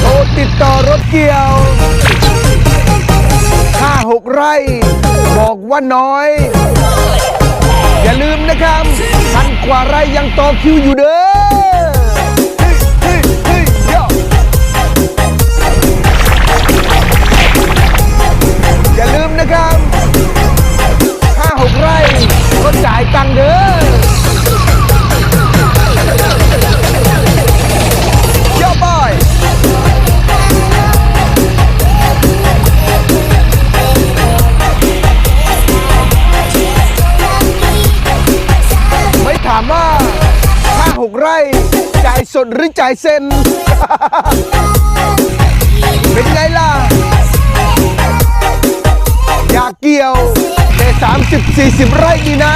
โทรติดต่อรถเกี่ยวห้าหกไร่ บอกว่าน้อย อย่าลืมนะครับพันกว่าไร่ยังต่อคิวอยู่เด้ออย่าลืมนะครับห้าหกไร่ก็จ่ายตังค์เด้อ ถามว่าห้าหกไร่จ่ายสดหรือจ่ายเซ็น เป็นไงล่ะ อยากเกี่ยวแต่สามสิบสี่สิบไร่ดีนะ